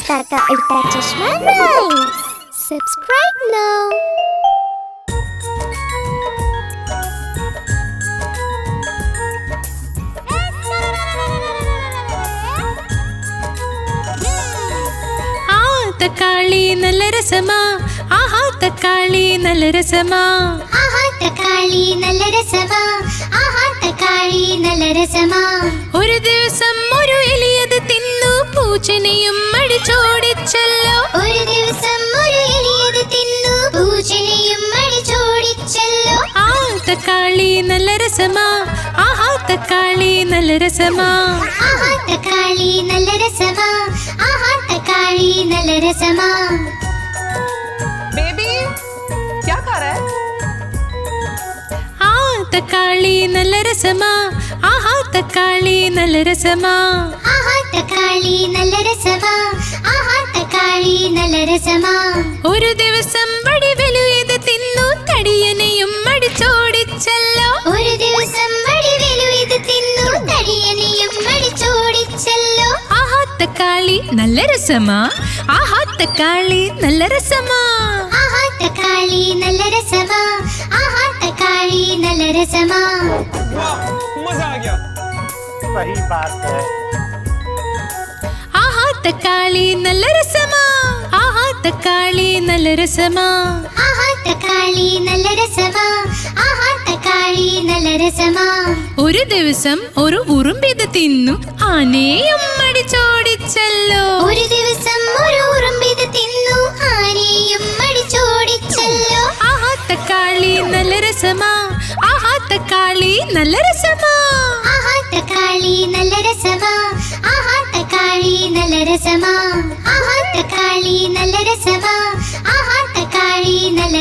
കൂട്ടുകാർക്ക് ഉൾത്തറ ചഷ്മ റൈംസ് സബ്സ്ക്രൈബ് നൗ ആ തക്കാളി നല്ല രസമാ. ആഹാ തക്കാളി നല്ല രസമാ. ആഹാ തക്കാളി നല്ല രസമാ. ആഹാ തക്കാളി നല്ല രസമാ. ഒരു ദിവസം പൂച്ചനെയും അടിച്ചോടിച്ചല്ലോ ഒരു ദിവസം ഒരു എലിയത് തിന്നു പൂച്ചനെയും അടിച്ചോടിച്ചല്ലോ ആ തക്കാളി നല്ല രസമാ ആഹാ തക്കാളി നല്ല രസമാ ആഹാ തക്കാളി നല്ല രസമാ ആഹാ തക്കാളി നല്ല രസമാ बेबी क्या खा रहा है ആ തക്കാളി നല്ല രസമാ ആഹാ തക്കാളി നല്ല രസമാ ആഹാ തക്കാളി നല്ല രസമാ ആഹാ തക്കാളി നല്ല രസമാ ഒരു ദിവസം വടിവലു ഇത് തിന്നു തടിയനെയും അടിച്ചോടിച്ചല്ലോ ഒരു ദിവസം വടിവേലു ഇത് തിന്നു തടിയനെയും അടിച്ചോടിച്ചല്ലോ ആഹാ തക്കാളി നല്ല രസമാ ആഹാ തക്കാളി നല്ല രസമാ ആഹാ തക്കാളി നല്ല രസമാ ആഹാ തക്കാളി നല്ല രസമാ मजा आ गया सही बात है ആഹാ തക്കാളി നല്ല രസമാ. ആഹാ തക്കാളി നല്ല രസമാ. ആഹാ തക്കാളി നല്ല രസമാ. ആഹാ തക്കാളി നല്ല രസമാ. ഒരു ദിവസം ഒരു ഉറുമ്പിത് തിന്നു. ആനയും അടിച്ചോടിച്ചല്ലോ ഒരു ദിവസം ഒരു ഉറുമ്പിത് തിന്നു. ആനയും അടിച്ചോടിച്ചല്ലോ ആഹാ തക്കാളി നല്ല രസമാ. ആഹാ തക്കാളി നല്ല രസമാ. ആഹാ തക്കാളി നല്ല രസമാ. ആഹാ തക്കാളി നല്ല രസമാ ആഹാ തക്കാളി നല്ല രസമാ ആഹാ തക്കാളി നല്ല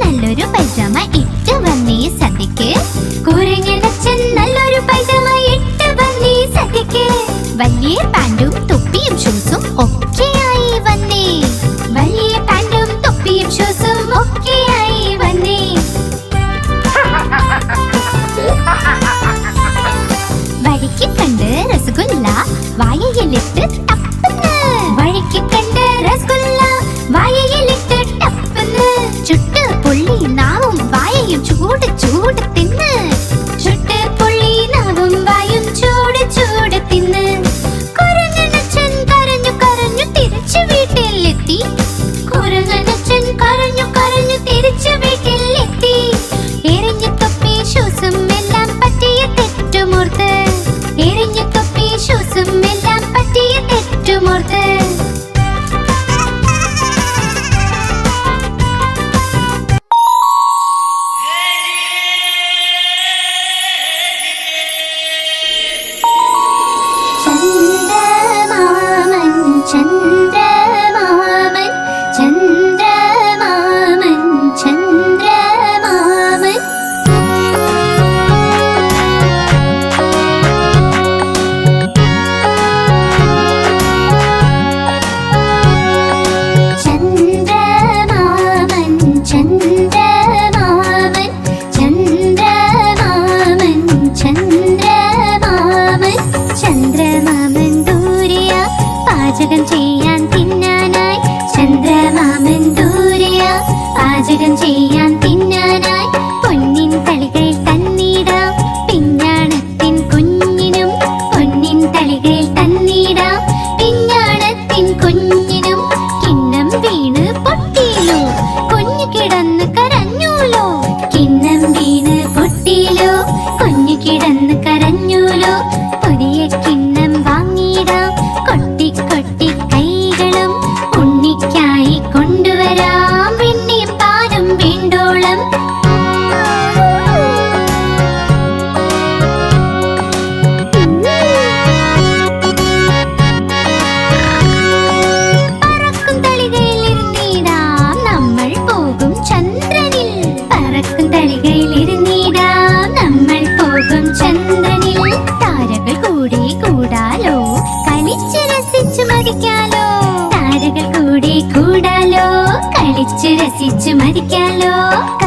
നല്ലൊരു പൈജാമ ഇട്ട് വന്നീ സദ്യക്ക്. കൂരങ്ങനച്ഛൻ നല്ലൊരു പൈജാമ ഇട്ട് വന്നീ സദ്യക്ക്. വലിയ പാൻ പൂക്കും തരികയിലിരുന്നിടാം നമ്മൾ പോകും ചന്ദനിൽ. താരകൾ കൂടി കൂടാലോ. കളിച്ചു രസിച്ചു മതിക്കാലോ. താരകൾ കൂടി കൂടാലോ. കളിച്ചു രസിച്ചു മതിക്കാലോ.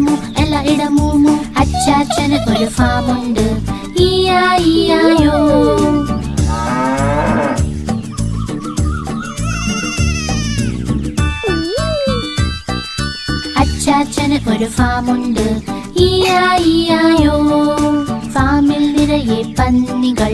എല്ലായിടമു എല്ലായിടമൂമു അച്ചാച്ചന് ഒരു ഫാമുണ്ട്. അച്ചാച്ചന് ഒരു ഫാമുണ്ട്. ഇയായോ ഫാമിലിരയെ പന്നികൾ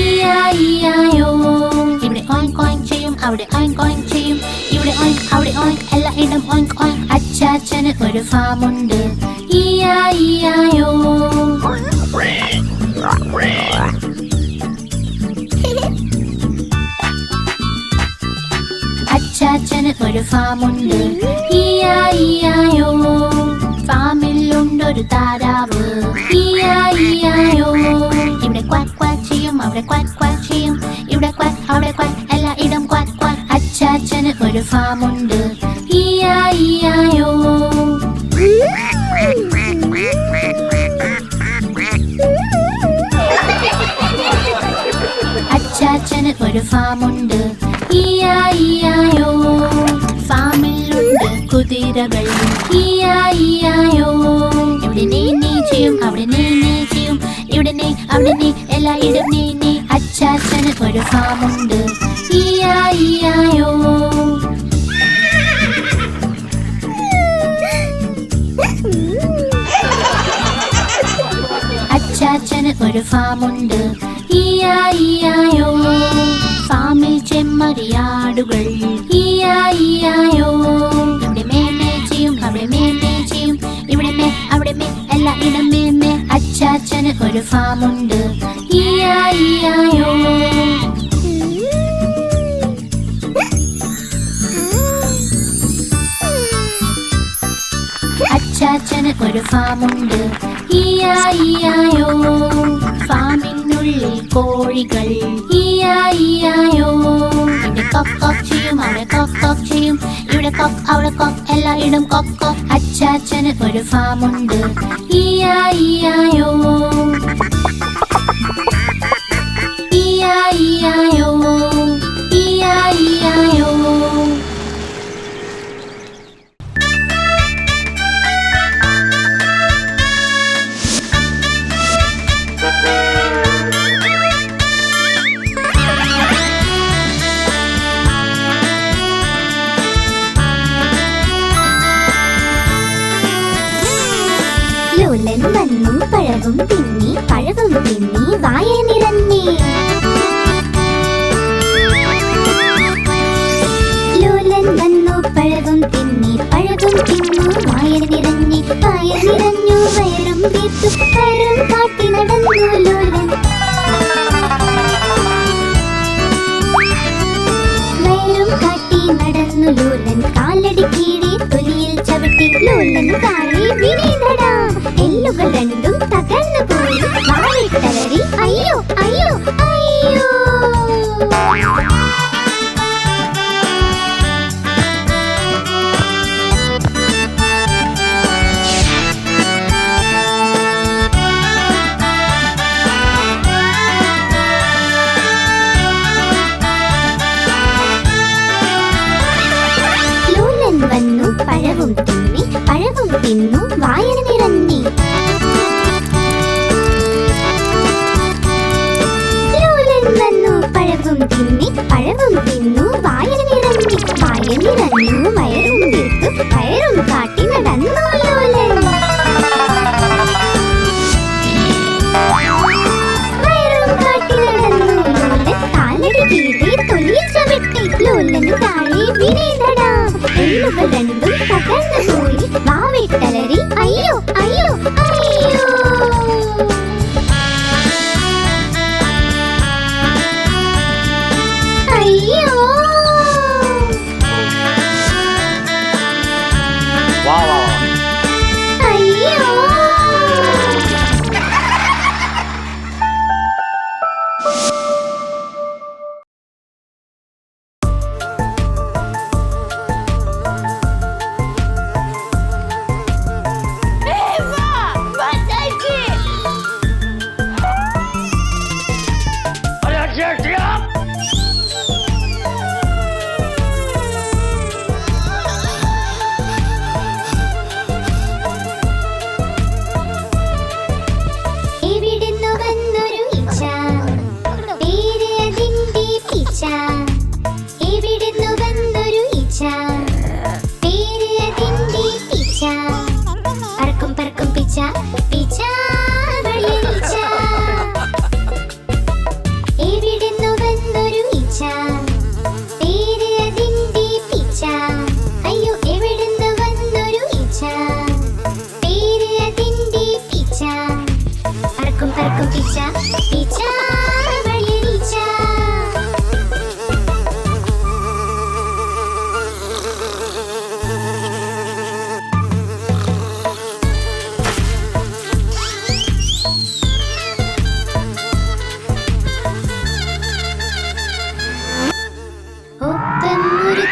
ഇയായോ ഇവിടെ ഓങ്ക് ഓങ്ക് ചെയ്യും അവിടെ ഓങ്ക് ഓങ്ക് ചെയ്യും ഇവിടെ ഓങ്ക് അവിടെ ഓങ്ക് എല്ലാ ഇടം ഓങ്ക് ഓങ്ക് അച്ചാച്ചന് ഒരു ഫാമുണ്ട് ഇയായോ അച്ചാച്ചന് ഒരു ഫാമുണ്ട് ഇയായോ ഫാമിലുണ്ടൊരു താരാവ് ഇയാ കളിക്കും അവിടെ ക്വാക്ക് ക്വാക്ക് ചെയ്യും. ഇവിടെ ക്വാക്ക് അവിടെ ക്വാക്ക് എല്ലായിടം ക്വാക്ക് ക്വാക്ക്. അച്ചാച്ചന് ഒരു ഫാമുണ്ട്. ഈയായിയോ അച്ചാച്ചന് ഒരു ഫാമുണ്ട്. ഈയായിയോ ഫാമിലുണ്ട് കുതിരകൾ. ഈയായിയോ ഇവിടെ നീ നീ അവിടെ നീ അവിടെ നീ എല്ലായിടും നീ നീ അച്ചാച്ചന് ഒരു ഫാമുണ്ട് ഇയായിയായോ അച്ചാച്ചന് ഒരു ഫാമുണ്ട് ഇയായിയായോ ഫാമിൽ ചെമ്മരിയാടുകൾ ഇയായിയായോ ഇവിടെ മേമേ ചെയ്യും അവിടെ മേമേ ചെയ്യും. ഇവിടെ മേ അവിടെ മേ എല്ലാ ഇടം മേമേ അച്ചാച്ചന് ഒരു ഫാമുണ്ട് കോഴികൾ കൊക്ക് കൊക്ക് ചെയ്യും അവിടെ കൊക്ക് കൊക്ക് ചെയ്യും ഇവിടെ കൊക്ക് അവിടെ കൊക്ക് എല്ലായിടും കൊക്ക് കൊക്ക് അച്ചാച്ചന് ഒരു ഫാമുണ്ട് ഇയായിയായോ ഇയായിയായോ ரெண்டும் பகர்ந்த தோழி வாவை தளரி ஐயோ ஐயோ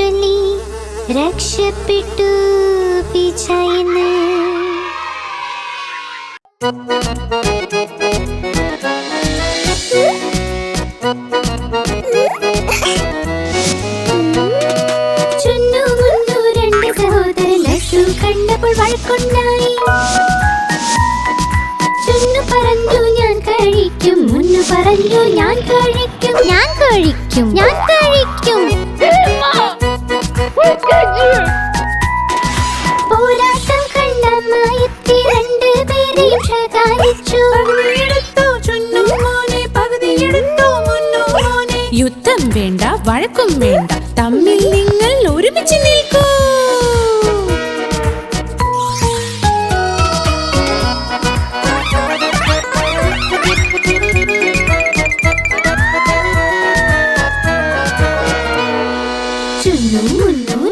ചൊല്ലി രക്ഷപ്പെട്ടു പിച്ചയെന്ന് കണ്ടപ്പോൾ വഴക്കുണ്ടായി. ചുന്നു പറഞ്ഞു ഞാൻ കഴിക്കും. മുന്നു പറഞ്ഞു ഞാൻ കഴിക്കും. ഞാൻ കഴിക്കും. ഞാൻ കഴിക്കും. തർക്കം വേണ്ട വഴക്കും വേണ്ട. തമ്മിൽ നിങ്ങൾ ഒരുമിച്ച് നിൽക്കൂ.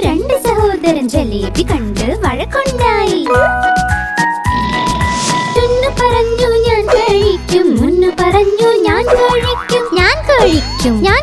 രണ്ട് സഹോദരൻ ജലേബി കണ്ട് വഴക്കുണ്ടായി. പറഞ്ഞു ഞാൻ കഴിക്കും. മുന്നു പറഞ്ഞു ഞാൻ കഴിക്കും. ഞാൻ കഴിക്കും. ഞാൻ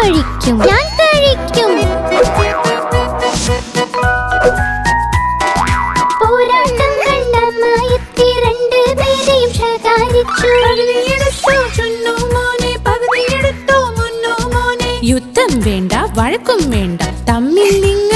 കഴിക്കും ഞാൻ കഴിക്കും പോരാട്ടം കണ്ട രണ്ട് പേരെയും ശകാരിച്ചു. യുദ്ധം വേണ്ട വഴക്കും വേണ്ട തമ്മിൽ നിങ്ങൾ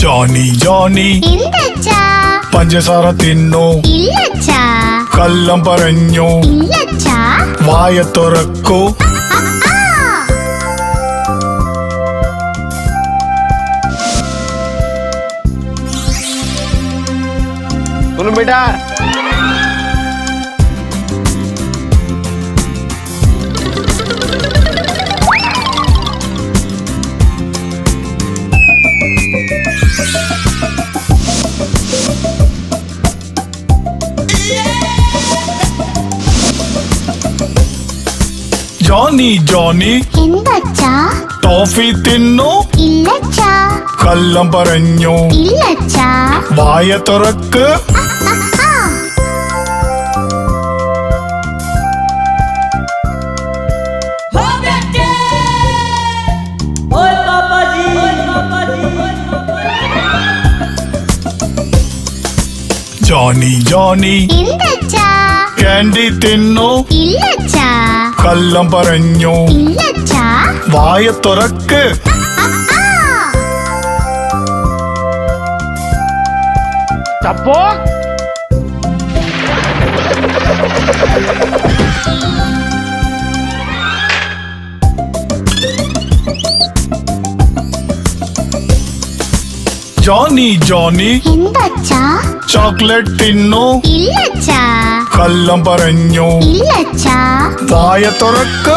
ജോണി ജോണി എന്തച്ചാ പഞ്ചസാര തിന്നു ഇല്ലച്ചാ കള്ളം പറഞ്ഞു ഇല്ലച്ചാ വായ തുറക്കൂ सुन बेटा ജോണി ജോണി എന്തച്ചാ ടോഫി തിന്നു ഇല്ലച്ചാ കള്ളം പറഞ്ഞു ഇല്ലച്ചാ വായ തുറക്ക് ജോണി ജോണി എന്തച്ചാ ക്യാൻഡി തിന്നു ഇല്ലച്ചാ കള്ളം പറഞ്ഞു വായ തുറക്ക് ചപ്പോ ജോണി ജോണി എന്തച്ചാ ചോക്ലേറ്റ് തിന്നു ഇല്ലച്ചാ കള്ളം പറഞ്ഞു ഇല്ലച്ചാ വായ തുറക്ക്